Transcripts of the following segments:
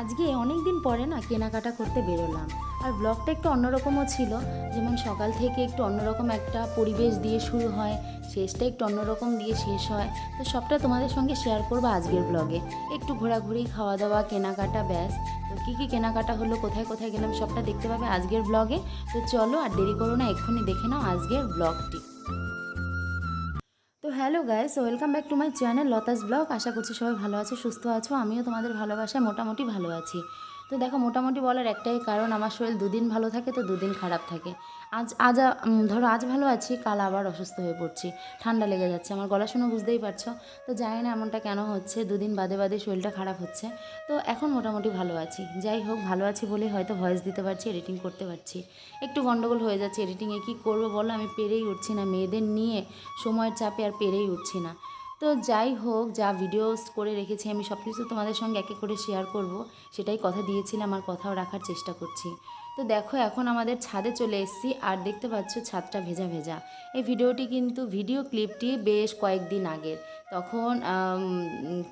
আজকে অনেক দিন পরে না কেনাকাটা করতে বেরোলাম। আর ব্লগটা একটু অন্যরকমও ছিল। যেমন সকাল থেকে একটু অন্যরকম একটা পরিবেশ দিয়ে শুরু হয়, শেষটা একটু অন্যরকম দিয়ে শেষ হয়। তো সবটা তোমাদের সঙ্গে শেয়ার করব আজকের ব্লগে একটু ঘোরাঘুরি খাওয়া দাওয়া কেনাকাটা, ব্যাস। তো কী কী কেনাকাটা হলো, কোথায় কোথায় গেলাম সবটা দেখতে পাবে আজকের ব্লগে তো চলো আর দেরি করো না, এক্ষুনি দেখে নাও আজকের ব্লগটি hello guys, welcome back to my channel Lata's blog. আশা করছি সবাই ভালো আছো, সুস্থ আছো। আমিও তোমাদের ভালোবাসায় মোটামুটি ভালো আছি। তো দেখো, মোটামুটি বলার একটাই কারণ, আমার শরীর দুদিন ভালো থাকে তো দুদিন খারাপ থাকে। আজ আজ ধরো আজ ভালো আছি, কাল আবার অসুস্থ হয়ে পড়ছি, ঠান্ডা লেগে যাচ্ছে, আমার গলা শুনে বুঝতেই পারছ। তো জানি না এমনটা কেন হচ্ছে, দুদিন বাদে বাদে শরীরটা খারাপ হচ্ছে। তো এখন মোটামুটি ভালো আছি। যাই হোক, ভালো আছি বলেই হয়তো ভয়েস দিতে পারছি এডিটিং করতে পারছি। একটু গন্ডগোল হয়ে যাচ্ছে এডিটিংয়ে কী করব বলো? আমি পেরেই উঠছি না। মেয়েদের নিয়ে সময়ের চাপে আর পেরেই উঠছি না। তো যাই হোক, যা ভিডিওস করে রেখেছি, আমি সব কিছু তোমাদের সঙ্গে একে করে শেয়ার করব। সেটাই কথা দিয়েছিলাম আর কথাও রাখার চেষ্টা করছি। তো দেখো, এখন আমাদের ছাদে চলে এসেছি আর দেখতে পাচ্ছ ছাদটা ভেজা ভেজা। এই ভিডিওটি কিন্তু ভিডিও ক্লিপটি বেশ কয়েকদিন আগের। তখন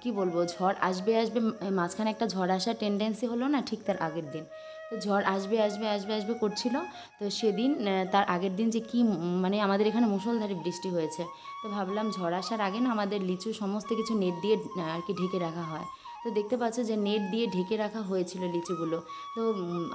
কি বলব, ঝড় আসবে আসবে, মাঝখানে একটা ঝড় আসার টেন্ডেন্সি হলো না, ঠিক তার আগের দিন। তো ঝড় আসবে আসবে আসবে আসবে করছিল। তো সেদিন তার আগের দিন যে কি মানে আমাদের এখানে মুষলধারে বৃষ্টি হয়েছে। তো ভাবলাম ঝড় আসার আগে না আমাদের লিচু সমস্ত কিছু নেট দিয়ে আর কি ঢেকে রাখা হয়। তো দেখতে পাচ্ছ যে নেট দিয়ে ঢেকে রাখা হয়েছিল লিচুগুলো। তো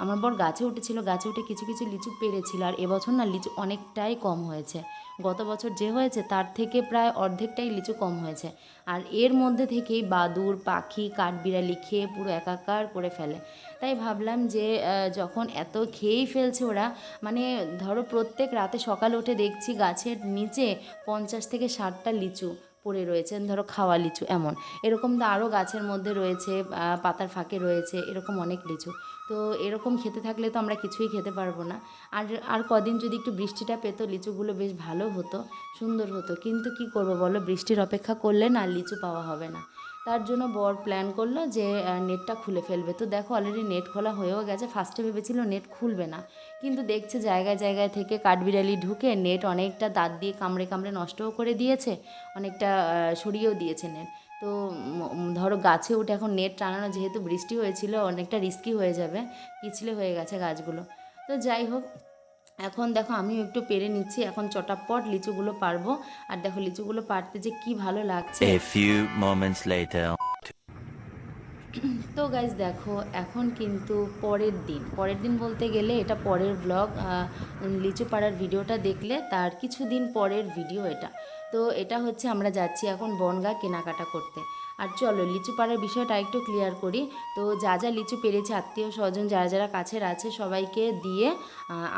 আমার বর গাছে উঠেছিল, গাছে উঠে কিছু কিছু লিচু পেরেছিল আর এবছর না লিচু অনেকটাই কম হয়েছে। গত বছর যে হয়েছে তার থেকে প্রায় অর্ধেকটাই লিচু কম হয়েছে। আর এর মধ্যে থেকেই বাদুর, পাখি, কাঠবিড়ালি খেয়ে পুরো একাকার করে ফেলে। তাই ভাবলাম যে যখন এত খেয়েই ফেলছে ওরা মানে ধরো প্রত্যেক রাতে সকালে উঠে দেখছি গাছের নিচে পঞ্চাশ থেকে ষাটটা লিচু। পড়ে রয়েছেন, ধরো খাওয়া লিচু এমন। এরকম তো আরও গাছের মধ্যে রয়েছে পাতার ফাঁকে রয়েছে, এরকম অনেক লিচু। তো এরকম খেতে থাকলে তো আমরা কিছুই খেতে পারব না। আর আর কদিন যদি একটু বৃষ্টিটা পেতো, লিচুগুলো বেশ ভালো হতো, সুন্দর হতো। কিন্তু কি করব বলো, বৃষ্টির অপেক্ষা করলে না লিচু পাওয়া হবে না। তার জন্য বর প্ল্যান করল যে নেটটা খুলে ফেলবে। তো দেখো অলরেডি নেট খোলা হয়েও গেছে। ফার্স্টে ভেবেছিল নেট খুলবে না। কিন্তু দেখছে জায়গায় জায়গায় থেকে কাঠবিড়ালি ঢুকে নেট অনেকটা দাঁত দিয়ে কামড়ে কামড়ে নষ্টও করে দিয়েছে। অনেকটা সরিয়েও দিয়েছে নেট তো ধরো গাছে উঠে এখন নেট টানানো যেহেতু বৃষ্টি হয়েছিল, অনেকটা রিস্কি হয়ে যাবে। পিছলে হয়ে গেছে গাছগুলো। তো যাই হোক এখন দেখো আমিও একটু পেরে নিচ্ছি এখন চটাপট লিচুগুলো পারব। আর দেখো লিচুগুলো পারতে যে কি ভালো লাগছে. তো গাইজ দেখো এখন কিন্তু পরের দিন। পরের দিন বলতে গেলে এটা পরের ব্লগ লিচু পাড়ার ভিডিওটা দেখলে তার কিছুদিন পরের ভিডিও এটা। তো এটা হচ্ছে আমরা যাচ্ছি এখন বনগা কেনাকাটা করতে। আর চলো, লিচু পাড়ার বিষয়টা একটু ক্লিয়ার করি। তো যা যা লিচু পেরেছি, আত্মীয় স্বজন যারা যারা কাছের আছে, সবাইকে দিয়ে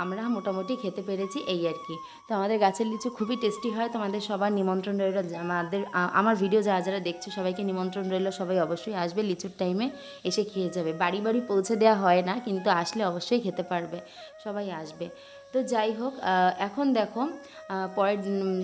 আমরা মোটামুটি খেতে পেরেছি এই আর কি। তো আমাদের গাছের লিচু খুবই টেস্টি হয়, তোমাদের সবার নিমন্ত্রণ রইল। আমাদের আমার ভিডিও যারা যারা দেখছ, সবাইকে নিমন্ত্রণ রইল। সবাই অবশ্যই আসবে, লিচুর টাইমে এসে খেয়ে যাবে। বাড়ি বাড়ি পৌঁছে দেওয়া হয় না, কিন্তু আসলে অবশ্যই খেতে পারবে। সবাই আসবে। তো যাই হোক এখন দেখো পরের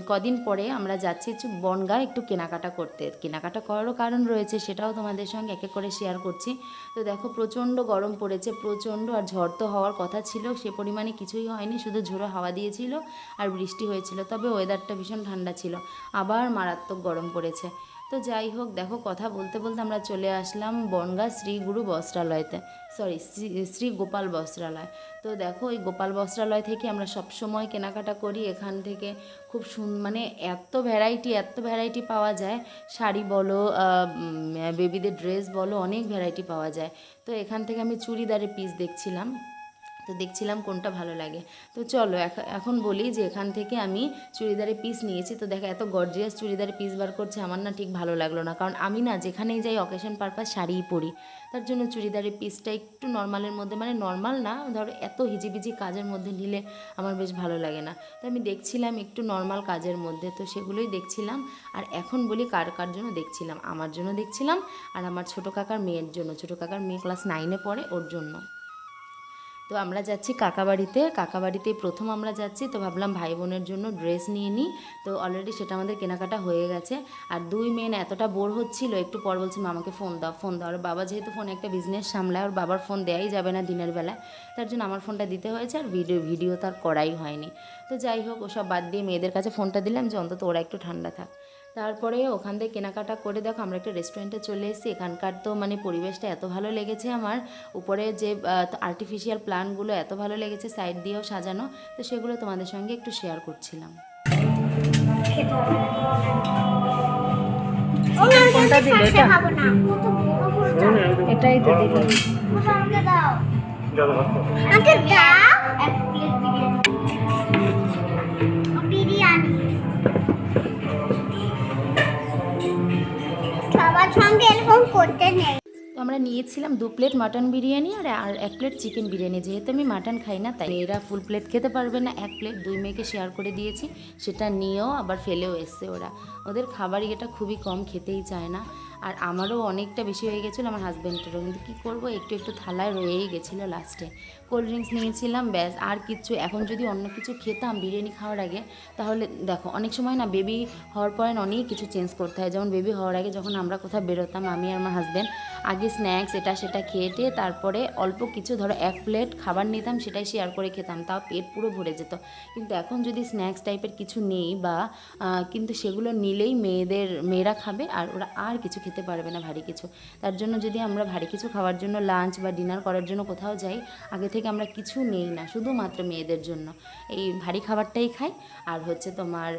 কদিন পরে আমরা যাচ্ছি বনগা একটু কেনাকাটা করতে। কেনাকাটা করারও কারণ রয়েছে, সেটাও তোমাদের সঙ্গে এক এক করে শেয়ার করছি। তো দেখো, প্রচণ্ড গরম পড়েছে, প্রচণ্ড আর ঝড় তো হওয়ার কথা ছিল, সে পরিমাণে কিছুই হয়নি, শুধু ঝোড়ো হাওয়া দিয়েছিল আর বৃষ্টি হয়েছিল, তবে ওয়েদারটা ভীষণ ঠান্ডা ছিল। আবার মারাত্মক গরম পড়েছে। তো যাই হোক, দেখো কথা বলতে বলতে আমরা চলে আসলাম বনগা শ্রী গুরু বস্ত্রালয়তে। সরি শ্রী গোপাল বস্ত্রালয়। তো দেখো, ওই গোপাল বস্ত্রালয় থেকে আমরা সব সময় কেনাকাটা করি। এখান থেকে খুব সুন মানে এত ভ্যারাইটি এত ভ্যারাইটি পাওয়া যায়। শাড়ি বলো বেবিদের ড্রেস বলো, অনেক ভ্যারাইটি পাওয়া যায়। তো এখান থেকে আমি চুড়িদারের পিস দেখছিলাম। তো দেখছিলাম কোনটা ভালো লাগে। তো চলো এখ- এখন বলি যে এখান থেকে আমি চুড়িদারের পিস নিয়েছি। তো দেখো এত গর্জিয়াস চুড়িদারের পিস বার করছে, আমার না ঠিক ভালো লাগল না। কারণ আমি না যেখানেই যাই অকেশন পারপাস শাড়িই পরি। তার জন্য চুড়িদারের পিসটা একটু নর্মালের মধ্যে মানে নর্মাল না, ধরো এত হিজিবিজি কাজের মধ্যে নিলে আমার বেশ ভালো লাগে না। তো আমি দেখছিলাম একটু নর্মাল কাজের মধ্যে, তো সেগুলোই দেখছিলাম। আর এখন বলি কার কার জন্য দেখছিলাম? আমার জন্য দেখছিলাম। আর আমার ছোটো কাকার মেয়ের জন্য। ছোটো কাকার মেয়ে ক্লাস নাইনে পড়ে ওর জন্য। তো আমরা যাচ্ছি কাকাবাড়িতে। কাকাবাড়িতেই প্রথম আমরা যাচ্ছি, তো ভাবলাম ভাই বোনের জন্য ড্রেস নিয়ে নিই। তো অলরেডি সেটা আমাদের কেনাকাটা হয়ে গেছে। আর দুই মেন এতটা বোর হচ্ছিল, একটু পর বলছে, মামাকে ফোন দাও ফোন দাও। আর বাবা যেহেতু ফোনে একটা বিজনেস সামলায়, ওর বাবার ফোন দেওয়াই যাবে না দিনের বেলায়। তার জন্য আমার ফোনটা দিতে হয়েছে, আর ভিডিও ভিডিও তার করাই হয়নি। তো যাই হোক, ওসব বাদ দিয়ে মেয়েদের কাছে ফোনটা দিলাম যে, অন্তত ওরা একটু ঠান্ডা থাক। তারপরে ওখান থেকে কেনাকাটা করে দেখো আমরা একটা রেস্টুরেন্টে চলে এসেছি। এখানকার তো মানে পরিবেশটা এত ভালো লেগেছে আমার। উপরে যে আর্টিফিশিয়াল প্লান্টগুলো এত ভালো লেগেছে সাইড দিয়েও সাজানো তো সেগুলো তোমাদের সঙ্গে একটু শেয়ার করছিলাম। কোনটা এটা। এটাই তো আমাকে দাও। সঙ্গে এরকম করতে নেই। আমরা নিয়েছিলাম দু প্লেট মাটন বিরিয়ানি আর আর এক প্লেট চিকেন বিরিয়ানি। যেহেতু আমি মাটন খাই না, তাই এরা ফুল প্লেট খেতে পারবে না। এক প্লেট দুই মেয়েকে শেয়ার করে দিয়েছি। সেটা নিয়েও আবার ফেলেও এসছে ওরা। ওদের খাবার এটা খুবই কম, খেতেই চায় না। আর আমারও অনেকটা বেশি হয়ে গেছিল আমার হাজব্যান্ডেরও কিন্তু কী করব? একটু একটু থালায় রয়েই গেছিল লাস্টে কোল্ড ড্রিঙ্কস নিয়েছিলাম, ব্যাস, আর কিছু এখন যদি অন্য কিছু খেতাম বিরিয়ানি খাওয়ার আগে, তাহলে দেখো, অনেক সময় না বেবি হওয়ার পরে অনেক কিছু চেঞ্জ করতে হয়। যেমন বেবি হওয়ার আগে যখন আমরা কোথাও বেরোতাম, আমি আর আমার হাজব্যান্ড আগে স্ন্যাক্স এটা সেটা খেয়ে টেয়ে তারপরে অল্প কিছু ধরো এক প্লেট খাবার নিতাম, সেটাই শেয়ার করে খেতাম। তাও পেট পুরো ভরে যেত। কিন্তু এখন যদি স্ন্যাক্স টাইপের কিছু নেই বা কিন্তু সেগুলো নিলেই মেয়েদের, মেয়েরা খাবে আর ওরা আর কিছু খেতে পারবে না ভারী কিছু। তার জন্য যদি আমরা ভারী কিছু খাওয়ার জন্য লাঞ্চ বা ডিনার করার জন্য কোথাও যাই, আগে থেকে আমরা কিছু নেই না, শুধুমাত্র মেয়েদের জন্য। এই ভারী খাবারটাই খাই, আর হচ্ছে তোমার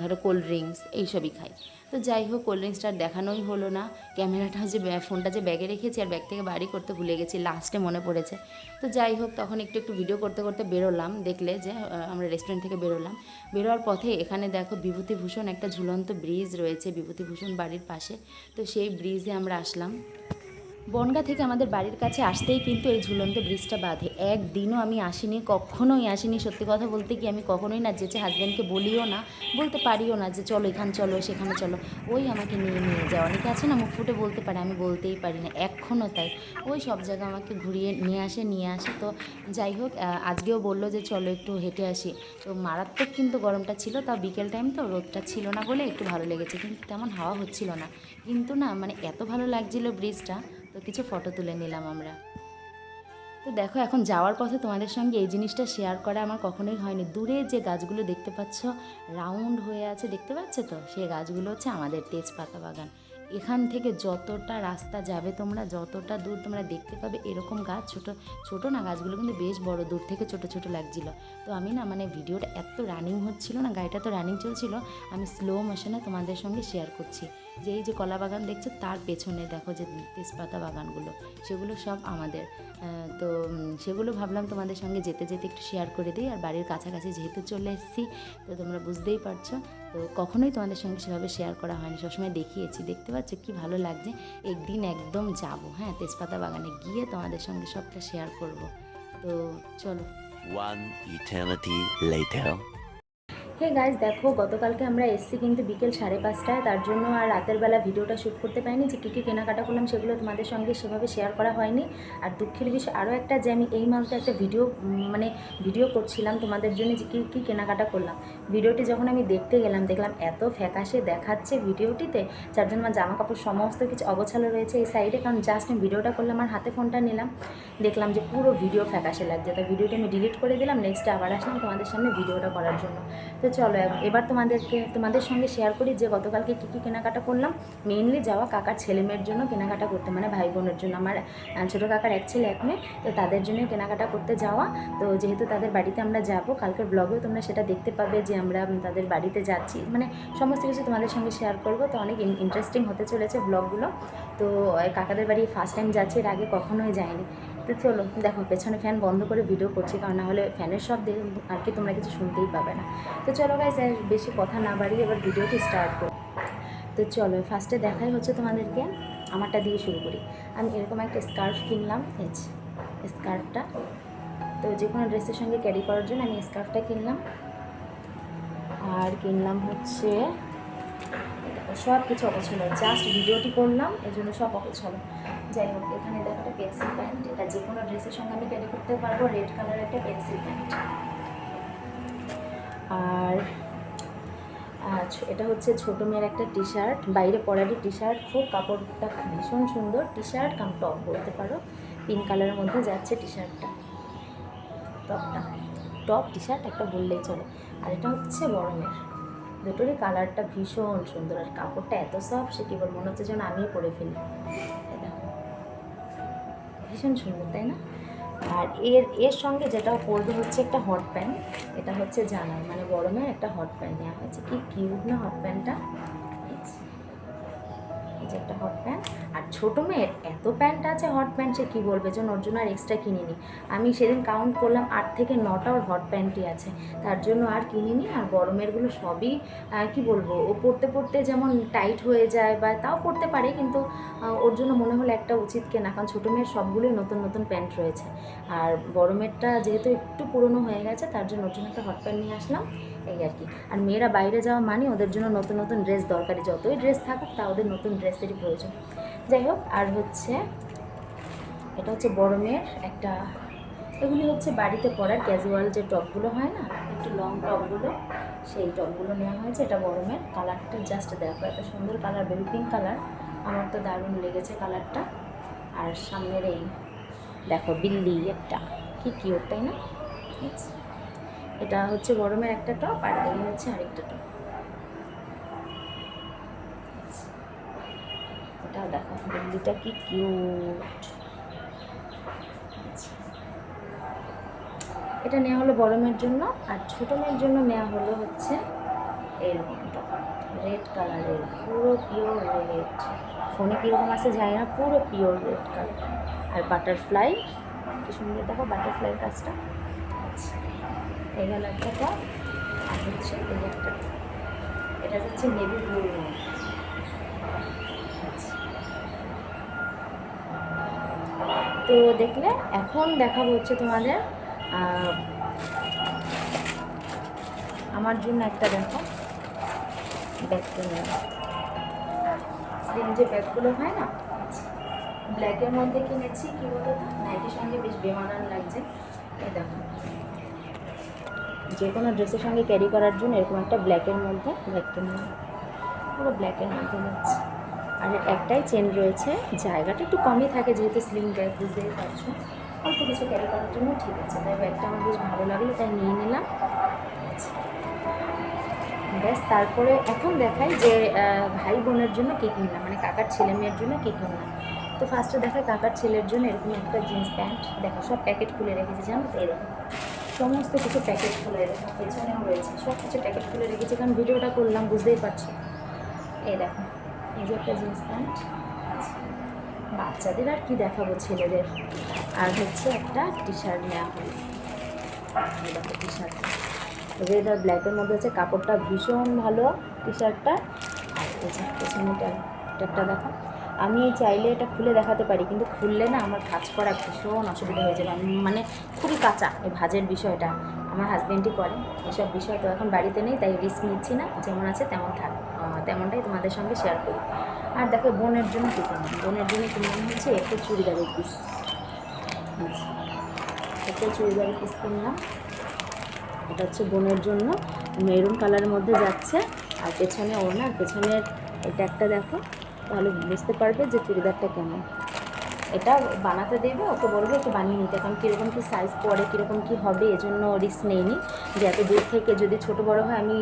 ধরো কোল্ড ড্রিঙ্কস এইসবই খাই। তো যাই হোক কোল্ড ড্রিঙ্কসটা দেখানোই হলো না। ক্যামেরাটা যে ফোনটা যে ব্যাগে রেখেছি আর ব্যাগ থেকে বাড়ি করতে ভুলে গেছি লাস্টে মনে পড়েছে। তো যাই হোক, তখন একটু একটু ভিডিও করতে করতে বেরোলাম, দেখলে যে আমরা রেস্টুরেন্ট থেকে বেরোলাম। বেরোয়ার পথে এখানে দেখো বিভূতিভূষণ একটা ঝুলন্ত ব্রিজ রয়েছে, বিভূতিভূষণ বাড়ির পাশে। তো সেই ব্রিজে আমরা আসলাম। বনগা থেকে আমাদের বাড়ির কাছে আসতেই কিন্তু এই ঝুলন্ত ব্রিজটা বাঁধে। একদিনও আমি আসিনি, কখনোই আসিনি। সত্যি কথা বলতে কি আমি কখনোই না যেচে হাজব্যান্ডকে বলিও না, বলতে পারিও না যে চলো এখানে চলো, সেখানে চলো। ওই আমাকে নিয়ে নিয়ে যায়। অনেকে আছে না, মুখ ফুটে বলতে পারে, আমি বলতেই পারি না। এখনও তাই। ওই সব জায়গা আমাকে ঘুরিয়ে নিয়ে আসে নিয়ে আসে। তো যাই হোক আজকেও বলল যে চলো একটু হেঁটে আসি। তো মারাত্মক কিন্তু গরমটা ছিল, তাও বিকেল টাইম তো রোদটা ছিল না বলে একটু ভালো লেগেছে। কিন্তু তেমন হাওয়া হচ্ছিল না। কিন্তু না মানে এত ভালো লাগছিল ব্রিজটা তো কিছু ফটো তুলে নিলাম আমরা। তো দেখো, এখন যাওয়ার পথে তোমাদের সঙ্গে এই জিনিসটা শেয়ার করা আমার কখনোই হয়নি। দূরে যে গাছগুলো দেখতে পাচ্ছ রাউন্ড হয়ে আছে, দেখতে পাচ্ছ তো? সেই গাছগুলো হচ্ছে আমাদের তেজপাতা বাগান। এখান থেকে যতটা রাস্তা যাবে তোমরা, যতটা দূর তোমরা দেখতে পাবে, এরকম গাছ ছোট ছোট না, গাছগুলো কিন্তু বেশ বড়, দূর থেকে ছোট ছোট লাগছিল। তো আমি না মানে ভিডিওটা এত রানিং হচ্ছিল না, গাড়িটা তো রানিং চলছিল, আমি স্লো মোশনে তোমাদের সঙ্গে শেয়ার করছি। যে এই যে কলা বাগান দেখছ, তার পেছনে দেখো যে তেজপাতা বাগানগুলো, সেগুলো সব আমাদের। তো সেগুলো ভাবলাম তোমাদের সঙ্গে যেতে যেতে একটু শেয়ার করে দিই। আর বাড়ির কাছাকাছি যেহেতু চলে এসেছি, তো তোমরা বুঝতেই পারছ। তো কখনোই তোমাদের সঙ্গে সেভাবে শেয়ার করা হয়নি। সবসময় দেখিয়েছি। দেখতে পাচ্ছ কি ভালো লাগছে? একদিন একদম যাব হ্যাঁ? তেজপাতা বাগানে গিয়ে তোমাদের সঙ্গে সবটা শেয়ার করব। তো চলো। One eternity later. Hey guys দেখো, গতকালকে আমরা এসছি কিন্তু বিকেল সাড়ে পাঁচটায়, তার জন্য আর রাতের বেলা ভিডিওটা শ্যুট করতে পারিনি। যে কী কী কেনাকাটা করলাম সেগুলো তোমাদের সঙ্গে সেভাবে শেয়ার করা হয়নি। আর দুঃখের বিষয় আরও একটা যে আমি এই মাসে একটা ভিডিও মানে ভিডিও করছিলাম তোমাদের জন্য যে কী কী কেনাকাটা করলাম। ভিডিওটি যখন আমি দেখতে গেলাম, দেখলাম এত ফ্যাকাশে দেখাচ্ছে ভিডিওটিতে যার জন্য আমার জামা কাপড় সমস্ত কিছু অগোছালো রয়েছে এই সাইডে কারণ জাস্ট আমি ভিডিওটা করলাম আর হাতে ফোনটা নিলাম। দেখলাম যে পুরো ভিডিও ফ্যাকাশে লাগছে। তো ভিডিওটি আমি ডিলিট করে দিলাম নেক্সটে আবার আসলাম তোমাদের সামনে ভিডিওটা করার জন্য। তো চলো, এবার তোমাদেরকে, তোমাদের সঙ্গে শেয়ার করি যে গতকালকে কী কী কেনাকাটা করলাম। মেইনলি যাওয়া কাকার ছেলে মেয়ের জন্য কেনাকাটা করতে মানে ভাই বোনের জন্য। আমার ছোটো কাকার এক ছেলে, এক মেয়ে, তো তাদের জন্য কেনাকাটা করতে যাওয়া। তো যেহেতু তাদের বাড়িতে আমরা যাব, কালকের ব্লগেও তোমরা সেটা দেখতে পাবে যে আমরা তাদের বাড়িতে যাচ্ছি। মানে সমস্ত কিছু তোমাদের সঙ্গে শেয়ার করব। তো অনেক ইন্টারেস্টিং হতে চলেছে ব্লগগুলো তো কাকাদের বাড়ি ফার্স্ট টাইম যাচ্ছি এর আগে কখনোই যায়নি তো চলো দেখো পেছনে ফ্যান বন্ধ করে ভিডিও করছি কারণ না হলে ফ্যানের শব্দে আর কি তোমরা কিছু শুনতেই পাবে না। তো চলো আর বেশি কথা না বাড়িয়ে এবার ভিডিওটি স্টার্ট করি। তো চলো ফার্স্টে দেখাই হচ্ছে তোমাদেরকে আমারটা দিয়ে শুরু করি। আমি এরকম একটা স্কার্ফ কিনলাম যে, স্কার্ফটা তো যে কোনো ড্রেসের সঙ্গে ক্যারি করার জন্য আমি স্কার্ফটা কিনলাম। আর কিনলাম হচ্ছে সব কিছু অপছন্দ জাস্ট ভিডিওটি করলাম এই জন্য সব অপছন্দ। যাই হোক, এখানে দেখো একটা পেন্সিল প্যান্ট এটা যে কোনো ড্রেসের সঙ্গে আমি ক্যারি করতে পারব রেড কালারের একটা পেন্সিল প্যান্ট আর এটা হচ্ছে ছোট মেয়ের একটা টি শার্ট বাইরে পরারই টি শার্ট খুব কাপড়টা ভীষণ সুন্দর। টি শার্ট কাম টপ বলতে পারো। পিঙ্ক কালারের মধ্যে যাচ্ছে টি শার্টটা টপটা টপ টি শার্ট একটা বললেই চলে। আর এটা হচ্ছে বড় মেয়ের। দুটোরই কালারটা ভীষণ সুন্দর আর কাপড়টা এত সফট সে কেবল বল মনে হচ্ছে যেন আমিই পরে ফেলি। ভীষণ সুন্দর, তাই না? আর এর এর সঙ্গে যেটা পরবে হচ্ছে একটা হট প্যান্ট এটা হচ্ছে জানার মানে গরমের একটা হট প্যান্ট নেওয়া হয়েছে। কি কিউট না হট প্যান্টটা এই যে একটা হট প্যান্ট আর ছোটো মেয়ের এত প্যান্ট আছে হট প্যান্ট সে কী বলবে? যে ওর জন্য আর এক্সট্রা কিনিনি। আমি সেদিন কাউন্ট করলাম আট থেকে নটা ওর হট প্যান্টই আছে। তার জন্য আর কিনিনি। আর গরমেরগুলো সবই কি বলব? ও পড়তে পড়তে যেমন টাইট হয়ে যায় বা তাও পড়তে পারে, কিন্তু ওর জন্য মনে হলো একটা উচিত কেনা। কারণ ছোটো মেয়ের সবগুলোই নতুন নতুন প্যান্ট রয়েছে। আর বড় মেয়েরটা যেহেতু একটু পুরনো হয়ে গেছে, তার জন্য ওর জন্য একটা হট প্যান্ট নিয়ে আসলাম। এই আর কি। আর মেয়েরা বাইরে যাওয়া মানে ওদের জন্য নতুন নতুন ড্রেস দরকারি। যতই ড্রেস থাকুক, তা ওদের নতুন ড্রেসেরই প্রয়োজন। যাই হোক, আর হচ্ছে, এটা হচ্ছে বড় মেয়ের একটা, এগুলি হচ্ছে বাড়িতে পরার ক্যাজুয়াল যে টপগুলো হয় না, একটু লং টপগুলো, সেই টপগুলো নেওয়া হয়েছে। এটা বড় মেয়ের। কালারটা জাস্ট দেখো, এত সুন্দর কালার বেবি পিঙ্ক কালার আমার তো দারুণ লেগেছে কালারটা আর সামনের এই, দেখো, বিল্লি একটা। কি কিউট তাই না? ঠিক আছে। এটা হচ্ছে গরমের একটা টপ আর এই হচ্ছে আরেকটা টপ। এটা দেখো বিল্লিটা কি কিউট এটা নেওয়া হলো গরমের জন্য আর ছোটো মেয়ের জন্য নেওয়া হলো হচ্ছে এরকম টপ রেড কালারের পুরো পিওর রেড ফোনে কীরকম আছে জানি না, পুরো পিওর রেড কালার আর বাটারফ্লাই কি সুন্দর দেখো বাটারফ্লাইয়ের কাজটা। এই গেল একটা আর হচ্ছে এই একটা এটা হচ্ছে নেভি ব্লু তো দেখলে এখন দেখাবো হচ্ছে তোমাদের আমার জন্য একটা দেখো ব্যাগ যে ব্যাগগুলো হয় না? ব্ল্যাকের মধ্যে কিনেছি, কি বলতো? নাইটির সঙ্গে বেশ বেমানান লাগছে। এই দেখো। যে কোনো ড্রেসের সঙ্গে ক্যারি করার জন্য এরকম একটা ব্ল্যাকের মধ্যে কিনে নিলাম। পুরো ব্ল্যাকের মধ্যে যাচ্ছে। আর একটাই চেন রয়েছে, জায়গাটা একটু কমই থাকে যেহেতু স্লিম ব্যাগ বুঝতেই পারছ। অল্প কিছু ক্যারি করার জন্য ঠিক আছে, তাই ব্যাগটা আমার বেশ ভালো লাগল, তাই নিয়ে নিলাম। ব্যাস, তারপরে এখন দেখাই যে ভাই বোনের জন্য কে কিনলাম মানে কাকার ছেলে মেয়ের জন্য কে কিনলাম। তো ফার্স্টে দেখাই কাকার ছেলের জন্য এরকম একটা জিন্স প্যান্ট দেখো সব প্যাকেট খুলে রেখেছি জানো তো এরকম। সমস্ত কিছু প্যাকেট খুলে রেখে পেছনেও রয়েছে, সব কিছু প্যাকেট খুলে রেখেছি, কারণ ভিডিওটা করলাম, বুঝতেই পারছি। এই দেখো, এই যে একটা জিন্স প্যান্ট, বাচ্চাদের আর কি দেখাবো ছেলেদের? আর হচ্ছে একটা টি শার্ট নেওয়া হলো দেখো টি। শার্ট রেড আর ব্ল্যাকের মধ্যে হচ্ছে কাপড়টা ভীষণ ভালো টি। শার্টটা আর পেছনেটা একটা দেখো। আমি চাইলে এটা খুলে দেখাতে পারি, কিন্তু খুললে না আমার কাজ করা ভীষণ অসুবিধা হয়ে যাবে। মানে খুবই কাঁচা এই ভাজের বিষয়টা, আমার হাজব্যান্ডই করে এসব বিষয়। তো এখন বাড়িতে নেই, তাই রিস্ক নিচ্ছি না, যেমন আছে তেমন থাক তেমনটাই তোমাদের সঙ্গে শেয়ার করি। আর দেখো, বোনের জন্য কী কিনলাম বোনের জন্য কিনলাম হচ্ছে একটা চুড়িদারের পিস একটা চুড়িদারের পিস কিনলাম। এটা হচ্ছে বোনের জন্য, মেরুন কালারের মধ্যে যাচ্ছে, আর পেছনে ওড়না, আর পেছনের এটা একটা দেখো। তাহলে বুঝতে পারবে যে চুড়িদারটা কেমন। এটা বানাতে দেবে, ওকে বলবে একটু বানিয়ে নিতে। কারণ কীরকম কী সাইজ পরে, কীরকম কী হবে, এজন্য রিস্ক নেইনি। যে এত দূর থেকে যদি ছোট বড় হয়, আমি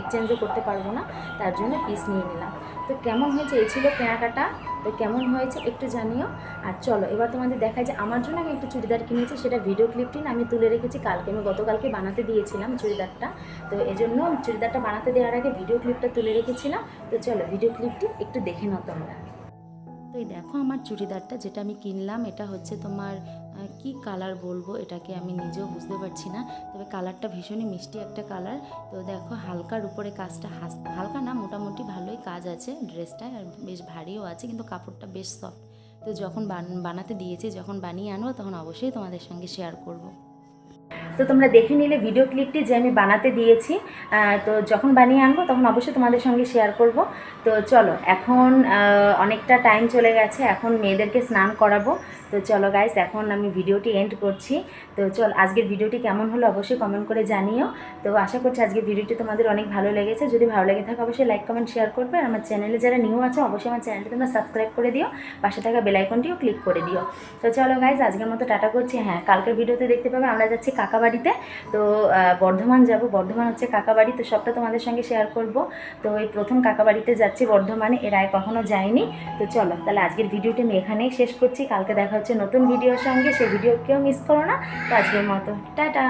এক্সচেঞ্জও করতে পারব না। তার জন্য পিস নিয়ে নিলাম। তো কেমন হয়েছে? এই ছিল কেনাকাটা। তো কেমন হয়েছে একটু জানিও। আর চলো, এবার তোমাদের দেখায় যে আমার জন্য আমি একটু চুড়িদার কিনেছি, সেটা ভিডিও ক্লিপটি আমি তুলে রেখেছি কালকে। আমি গতকালকে বানাতে দিয়েছিলাম চুড়িদারটা। তো এজন্য চুড়িদারটা বানাতে দেওয়ার আগে ভিডিও ক্লিপটা তুলে রেখেছিলাম। তো চলো ভিডিও ক্লিপটি একটু দেখে নাও তোমরা। তো এই দেখো আমার চুড়িদারটা যেটা আমি কিনলাম, এটা হচ্ছে তোমার কি কালার বলব এটাকে আমি নিজেও বুঝতে পারছি না। তবে কালারটা ভীষণই মিষ্টি একটা কালার তো দেখো হালকার উপরে কাজটা হালকা না, মোটামুটি ভালোই কাজ আছে ড্রেসটায় আর বেশ ভারীও আছে কিন্তু কাপড়টা বেশ সফট তো যখন বানাতে দিয়েছি, যখন বানিয়ে আনব, তখন অবশ্যই তোমাদের সঙ্গে শেয়ার করব। তো তোমরা দেখে নিলে ভিডিও ক্লিপটি যে আমি বানাতে দিয়েছি তো যখন বানিয়ে আনব, তখন অবশ্যই তোমাদের সঙ্গে শেয়ার করব। তো চলো, এখন অনেকটা টাইম চলে গেছে, এখন মেয়েদেরকে স্নান করাবো। তো চলো গাইস এখন আমি ভিডিওটি এন্ড করছি। তো চল, আজকের ভিডিওটি কেমন হলো অবশ্যই কমেন্ট করে জানিও। তো আশা করছি আজকের ভিডিওটি তোমাদের অনেক ভালো লেগেছে। যদি ভালো লেগে থাকে অবশ্যই লাইক কমেন্ট শেয়ার করবে। আর আমার চ্যানেলে যারা নিউ আছে, অবশ্যই আমার চ্যানেলটি তোমরা সাবস্ক্রাইব করে দিও। পাশে থাকা বেলাইকনটিও ক্লিক করে দিও। তো চলো গাইজ আজকের মতো টাটা করছি। হ্যাঁ কালকের ভিডিওতে দেখতে পাবে, আমরা যাচ্ছি কাকাবাড়িতে তো বর্ধমান যাব। বর্ধমান হচ্ছে কাকাবাড়ি তো সবটা তোমাদের সঙ্গে শেয়ার করব। তো এই প্রথম কাকাবাড়িতে যাচ্ছি বর্ধমানে। এর আগে কখনো যায়নি তো চলো, তাহলে আজকের ভিডিওটি আমি এখানেই শেষ করছি। কালকে দেখা হচ্ছে নতুন ভিডিওর সঙ্গে সেই ভিডিও কেউ মিস করো না। তো আজকের মতো টাটা!